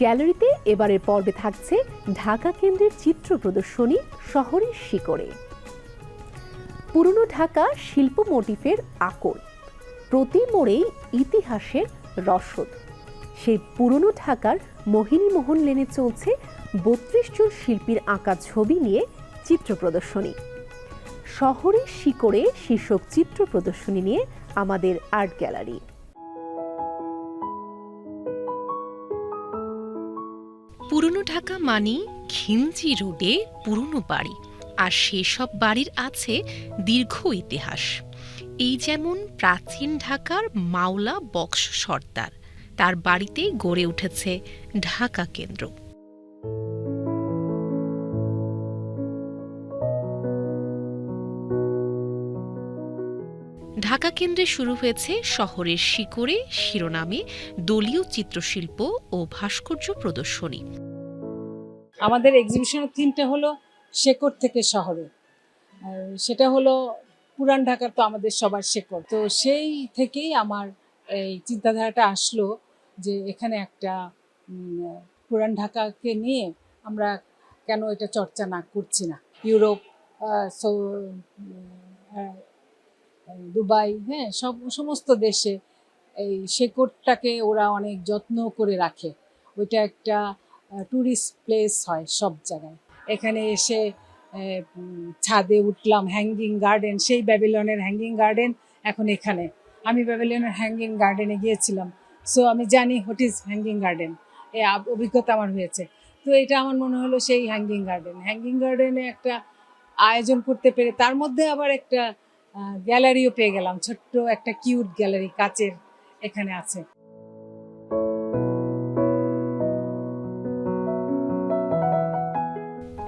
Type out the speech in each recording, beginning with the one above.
গ্যালারিতে এবারের পর্বে থাকছে ঢাকা কেন্দ্রের চিত্র প্রদর্শনী শহরের শিকড়ে। পুরনো ঢাকা শিল্প মোটিফের আকর প্রতি মোড়েই ইতিহাসের রসদ। সেই পুরনো ঢাকার মোহিনীমোহন লেনে চলছে বত্রিশ জন শিল্পীর আঁকা ছবি নিয়ে চিত্র প্রদর্শনী। শহরের শিকড়ে শীর্ষক চিত্র প্রদর্শনী নিয়ে আমাদের আর্ট গ্যালারি। ঢাকা মানি খিঞ্জি রোডে পুরনো বাড়ি, আর সেসব বাড়ির আছে দীর্ঘ ইতিহাস। এই যেমন প্রাচীন ঢাকার মাওলা বক্স সর্দার, তার বাড়িতে গড়ে উঠেছে ঢাকা কেন্দ্র। ঢাকা কেন্দ্রে শুরু হয়েছে শহরের শিকড়ে, শিরোনামে দলীয় চিত্রশিল্প ও ভাস্কর্য প্রদর্শনী। আমাদের এক্সিবিশনের থিমটা হলো শেকড় থেকে শহরে। সেটা হলো পুরান ঢাকার তো আমাদের সবার শেকড়। তো সেই থেকেই আমার এই চিন্তাধারাটা আসলো যে এখানে একটা পুরান ঢাকাকে নিয়ে আমরা কেন এটা চর্চা না করছি না? ইউরোপ দুবাই হ্যাঁ সব, সমস্ত দেশে এই শেকড়টাকে ওরা অনেক যত্ন করে রাখে। ওইটা একটা ট্যুরিস্ট প্লেস হয় সব জায়গায়। এখানে এসে ছাদে উঠলাম হ্যাঙ্গিং গার্ডেন সেই ব্যাবিলনের হ্যাঙ্গিং গার্ডেন এখন এখানে। আমি ব্যাবিলনের হ্যাঙ্গিং গার্ডেনে গিয়েছিলাম। সো আমি জানি হোয়াট ইজ হ্যাঙ্গিং গার্ডেন এ অভিজ্ঞতা আমার হয়েছে। তো এটা আমার মনে হলো সেই হ্যাঙ্গিং গার্ডেন হ্যাঙ্গিং গার্ডেনে একটা আয়োজন করতে পেরে, তার মধ্যে আবার একটা গ্যালারিও পেয়ে গেলাম। ছোট্ট একটা কিউট গ্যালারি কাচের এখানে আছে।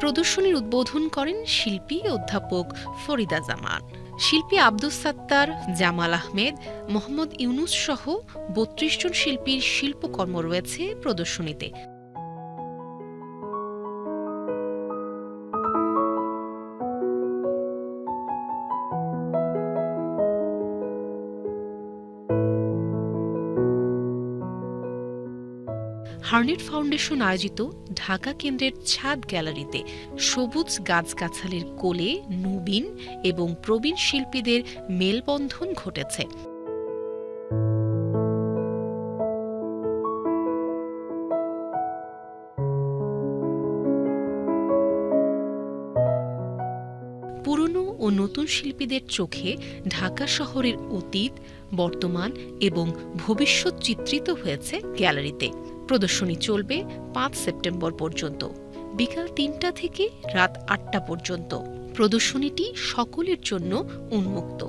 প্রদর্শনীর উদ্বোধন করেন শিল্পী অধ্যাপক ফরিদা জামান। শিল্পী আব্দুস সাত্তার, জামাল আহমেদ, মোহাম্মদ ইউনুস সহ বত্রিশ জন শিল্পীর শিল্পকর্ম রয়েছে প্রদর্শনীতে। হার্নেট ফাউন্ডেশন আয়োজিত ঢাকা কেন্দ্রের ছাদ গ্যালারিতে সবুজ গাছগাছালির কোলে নবীন এবং প্রবীণ শিল্পীদের মেলবন্ধন ঘটেছে। পুরনো ও নতুন শিল্পীদের চোখে ঢাকা শহরের অতীত, বর্তমান এবং ভবিষ্যৎ চিত্রিত হয়েছে গ্যালারিতে। প্রদর্শনী চলবে পাঁচ সেপ্টেম্বর পর্যন্ত। বিকাল তিনটা থেকে রাত আটটা পর্যন্ত। প্রদর্শনীটি সকলের জন্য উন্মুক্ত।